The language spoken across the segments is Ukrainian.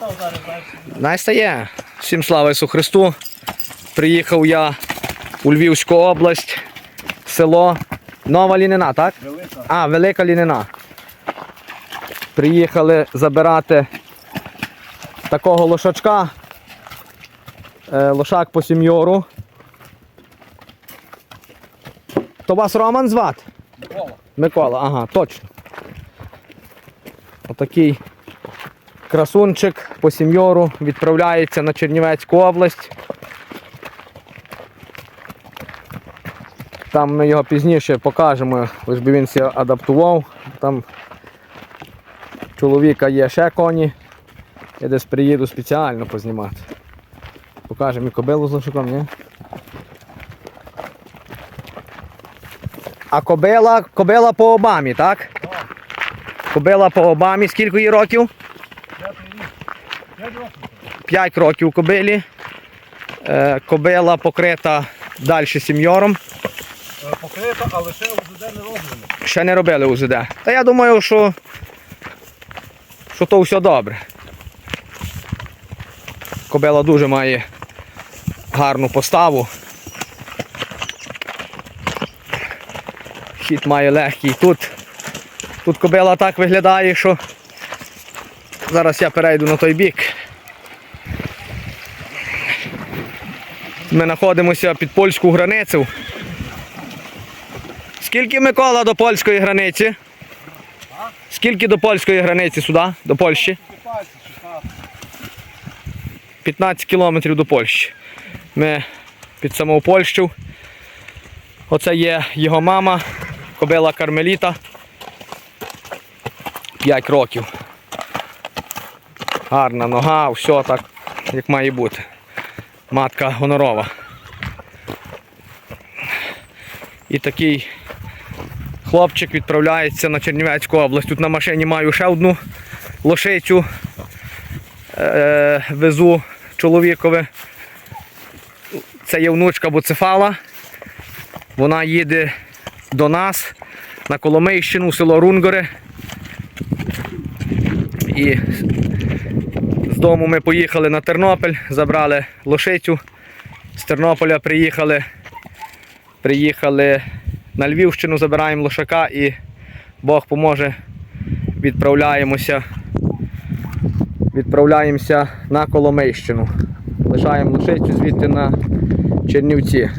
став зараз далі. Настя є. Всім слава Ісу Христу. Приїхав я у Львівську область, село Нова Лінина, так? Велика. А, Велика Лінина. Приїхали забирати такого лошачка. Е, лошак по сім'йору. То вас Роман звати? Микола. Микола, ага, точно. Отакий красунчик по сім'йору відправляється на Чернівецьку область. Там ми його пізніше покажемо, ось би він себе адаптував. Там чоловіка є ще коні. Я десь приїду спеціально познімати. Покажемо і кобилу з лошаком, ні? А кобила, кобила по Обамі, так? Кобила по Обамі. Скільки їй років? П'ятий рік. П'ять років. 5 років кобилі. Е, Кобила покрита далі сім'йором. Е, Покрита, але ще УЗД не роблено. Ще не робили УЗД. Та я думаю, що, що то все добре. Кобила дуже має гарну поставу. Хід має легкий. Тут, тут кобила так виглядає, що зараз я перейду на той бік. Ми знаходимося під польську границю. Скільки Микола до польської границі? Скільки до польської границі сюди, до Польщі? 15, кілометрів до Польщі. Ми під саму Польщу. Оце є його мама, кобила Кармеліта. 5 років. Гарна нога, все так, як має бути. Матка гонорова. І такий хлопчик відправляється на Чернівецьку область. Тут на машині маю ще одну лошицю. Е, везу чоловікові. Це є внучка Буцефала. Вона їде до нас на Коломийщину, село Рунгори. І дому ми поїхали на Тернопіль, забрали лошицю. З Тернополя приїхали, приїхали на Львівщину, забираємо лошака і Бог поможе, відправляємося відправляємося на Коломийщину. Лишаємо лошицю звідти на Чернівці.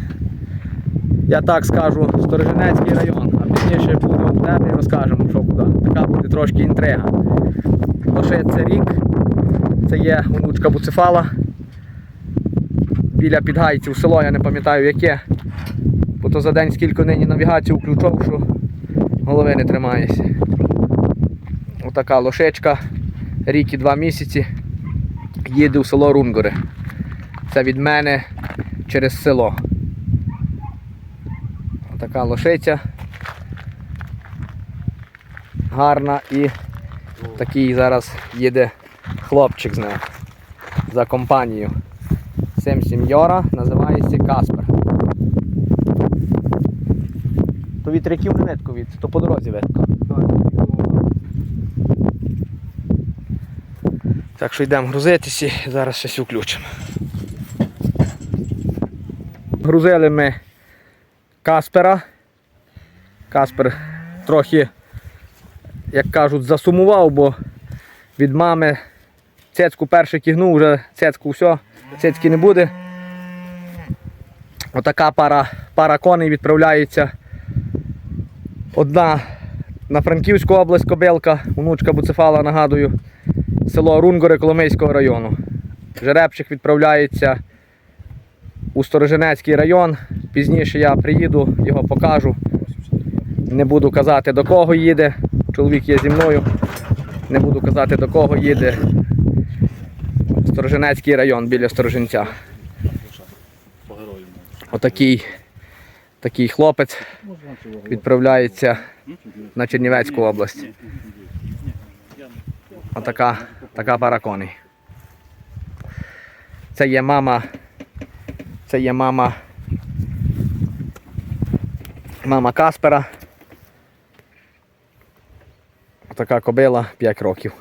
Я так скажу, Сторожинецький район, а пізніше будемо в і розкажемо, що куди. Така буде трошки інтрига. Лошиць це рік, це є онучка Буцефала. Біля підгайців село, я не пам'ятаю яке. Бо то за день скільки нині навігацію включав, що голови не тримаєшся. Отака лошечка рік і два місяці їде у село Рунгори. Це від мене через село. Така лошиця. Гарна і такий зараз їде хлопчик з нею за компанію. Сем сім'йора називається Каспер. То від реків не видко від, то по дорозі видко. Так що йдемо грузитися і зараз щось включимо. Грузили ми Каспера. Каспер трохи, як кажуть, засумував, бо від мами цецьку перше кігнув, вже цецьку все, цецьки не буде. Отака пара, пара коней відправляється. Одна на Франківську область кобилка, онучка Буцефала, нагадую, село Рунгори Коломийського району. Жеребчик відправляється у Сторожинецький район. Пізніше я приїду, його покажу. Не буду казати до кого їде. Чоловік є зі мною. Не буду казати до кого їде. Сторожинецький район біля Сторожинця. Отакий такий хлопець відправляється на Чернівецьку область. Отака така пара коней. Це є мама. Це є мама. Мама Каспера. Така кобила 5 років.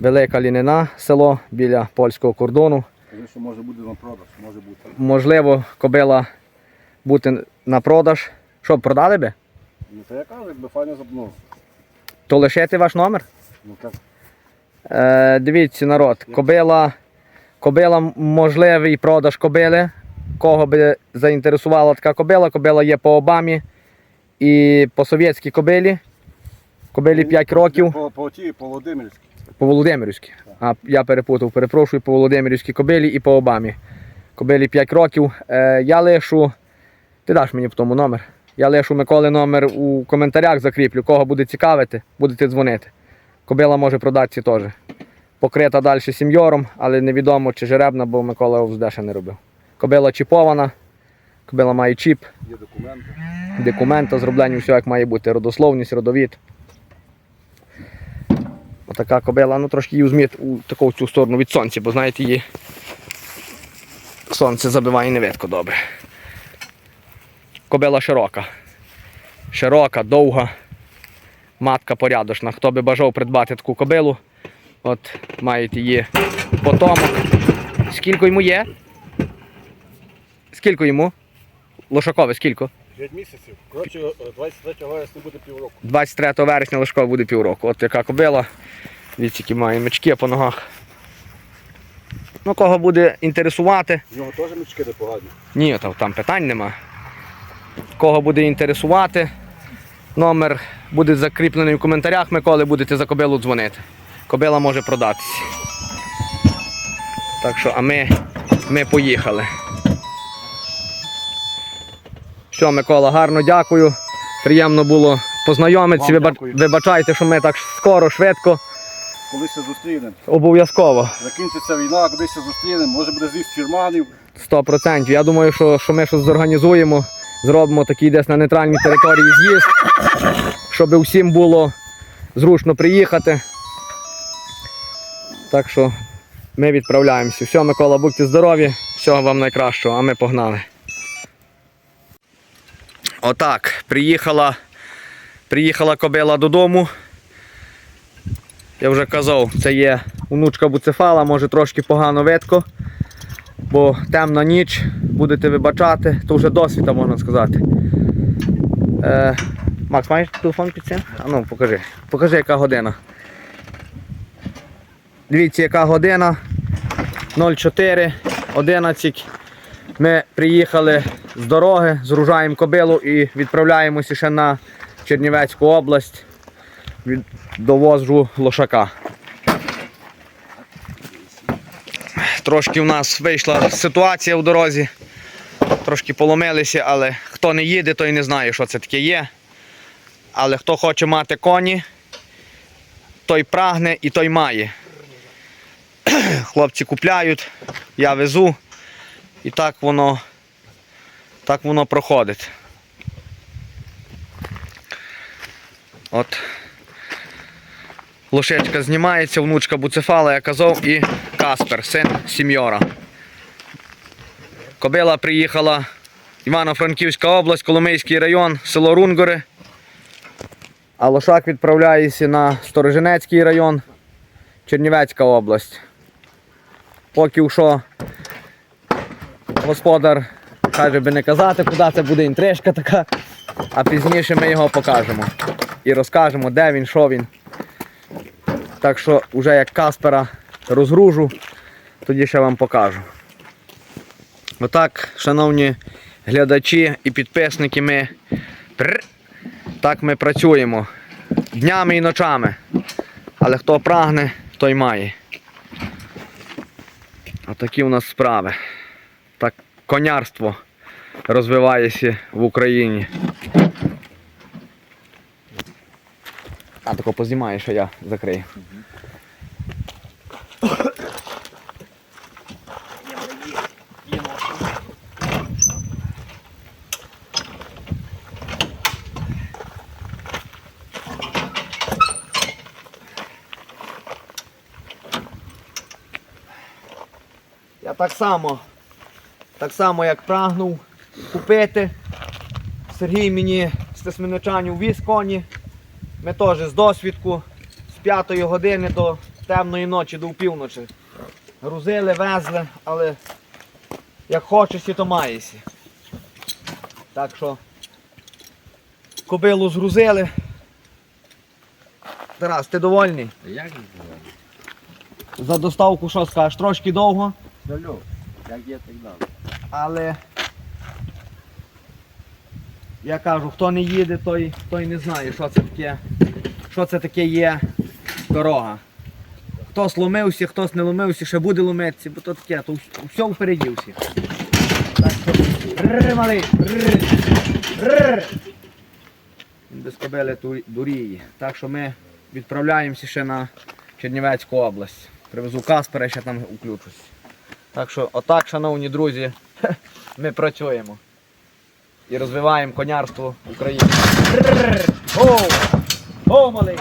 Велика Лінина, село біля польського кордону. Що може бути на продаж, може бути. Можливо, кобила бути на продаж. Що, продали би? Ну то я кажу, якби файно запнув. То лишити ваш номер? Ну так. Е, дивіться, народ, кобила, кобила, можливий продаж кобили. Кого би заінтересувала така кобила, кобила є по Обамі і по совєтській кобилі. Кобилі 5 років. По, по тій, по Володимирській. По Володимирівській. А я перепутав, перепрошую, по Володимирівській кобилі і по Обамі. Кобилі 5 років. Е, я лишу. Ти даш мені по тому номер. Я лишу Миколи номер у коментарях закріплю. Кого буде цікавити, будете дзвонити. Кобила може продатися теж. Покрита далі сім'йором, але невідомо чи жеребна, бо Микола ОВЗД ще не робив. Кобила чіпована, кобила має чіп, Є документи. документа, зроблені все як має бути, родословність, родовід. Отака кобила, ну трошки її зміт у таку цю сторону від сонця, бо знаєте, її сонце забиває не видко добре. Кобила широка. Широка, довга, матка порядочна. Хто би бажав придбати таку кобилу, от маєте її потомок. Скільки йому є? Скільки йому? Лошакове, скільки? 5 місяців. Коротше, е, 23 вересня буде півроку. 23 вересня Лешко буде півроку. От яка кобила. Дивіться, які має мечки по ногах. Ну, кого буде інтересувати, В нього теж мічки непогані. ні, там, там питань нема. Кого буде інтересувати, номер буде закріплений в коментарях, Миколи будете за кобилу дзвонити. Кобила може продатися. Так що, а ми, ми поїхали. Все, Микола, гарно дякую. Приємно було познайомитися. Виба- Вибачайте, що ми так скоро, швидко. Колись зустрінемо. Обов'язково. Закінчиться війна, кудись се зустрінемо. Може буде з'їзд фірманів. 100%. Я думаю, що, що ми щось зорганізуємо, зробимо такий десь на нейтральній території з'їзд, щоб усім було зручно приїхати. Так що ми відправляємося. Все, Микола, будьте здорові, всього вам найкращого, а ми погнали. Отак, приїхала, приїхала кобила додому. Я вже казав, це є онучка буцефала, може трошки погано видко бо темна ніч, будете вибачати, то вже досвіта можна сказати. Е, Макс, маєш телефон під цим? А ну, покажи. Покажи, яка година. Дивіться, яка година. 04, 11. Ми приїхали з дороги, згружаємо кобилу і відправляємося ще на Чернівецьку область. Довозжу лошака. Трошки в нас вийшла ситуація в дорозі. Трошки поломилися, але хто не їде, той не знає, що це таке є. Але хто хоче мати коні, той прагне і той має. Хлопці купляють, я везу. І так воно, так воно проходить. От. Лошечка знімається, внучка буцефала, я казав, і Каспер, син сім'йора. Кобила приїхала Івано-Франківська область, Коломийський район, село Рунгори. А лошак відправляється на Сторожинецький район, Чернівецька область. Поки що господар каже би не казати, куди це буде інтрижка така, а пізніше ми його покажемо. І розкажемо, де він, що він. Так що вже як Каспера розгружу, тоді ще вам покажу. Отак, шановні глядачі і підписники, ми так ми працюємо днями і ночами. Але хто прагне, той має. Отакі у нас справи. Так конярство розвивається в Україні. А тако познімаєш, а я закрию. Я так само, так само як прагнув купити. Сергій мені з Тесменичанів віз коні. Ми теж з досвідку з 5 години до темної ночі до півночі. Грузили, везли, але як хочеш, і то маєшся. Так що кобилу згрузили. Тарас, ти довольний? Як їх називають? За доставку що скажеш? Трошки довго, Далю. Як є, так далі. Але я кажу, хто не їде, той, той не знає, що це таке, що це таке є дорога. Хтось ломився, хтось не ломився, ще буде ломитися, бо то таке, то вс- все впереді всіх. Так що. Він без кобили дуріє. Так що ми відправляємося ще на Чернівецьку область. Привезу Каспера, ще там включусь. Так що, отак, шановні друзі, ми працюємо. І розвиваємо конярство України. Гоу! Гоу, малий!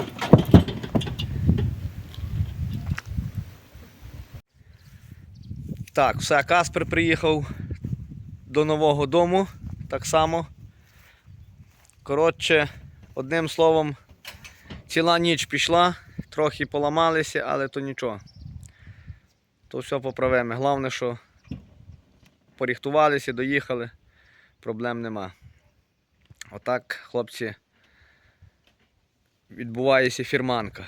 Так, все, Каспер приїхав до нового дому. Так само. Коротше, одним словом, ціла ніч пішла, трохи поламалися, але то нічого. То все поправимо. Головне, що поріхтувалися, доїхали, проблем нема. Отак, хлопці, відбувається фірманка.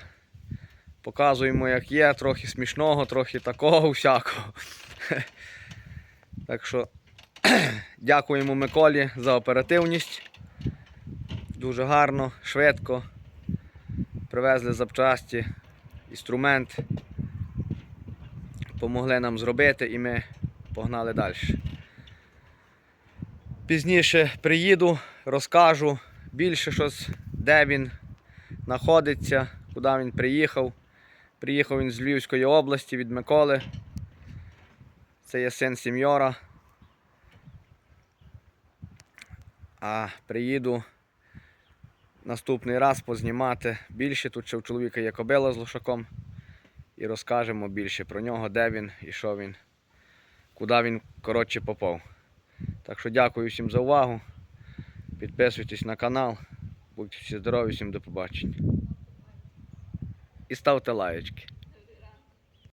Показуємо, як є, трохи смішного, трохи такого всякого. Так що дякуємо Миколі за оперативність. Дуже гарно, швидко. Привезли запчасті, інструмент. Помогли нам зробити і ми погнали далі. Пізніше приїду, розкажу більше щось, де він знаходиться, куди він приїхав. Приїхав він з Львівської області від Миколи. Це є син сім'йора. А приїду наступний раз познімати більше. Тут ще у чоловіка є кобила з лошаком. І розкажемо більше про нього, де він і що він, куди він коротше попав. Так що дякую всім за увагу. Підписуйтесь на канал. Будьте всі здорові, всім до побачення. І ставте лайочки.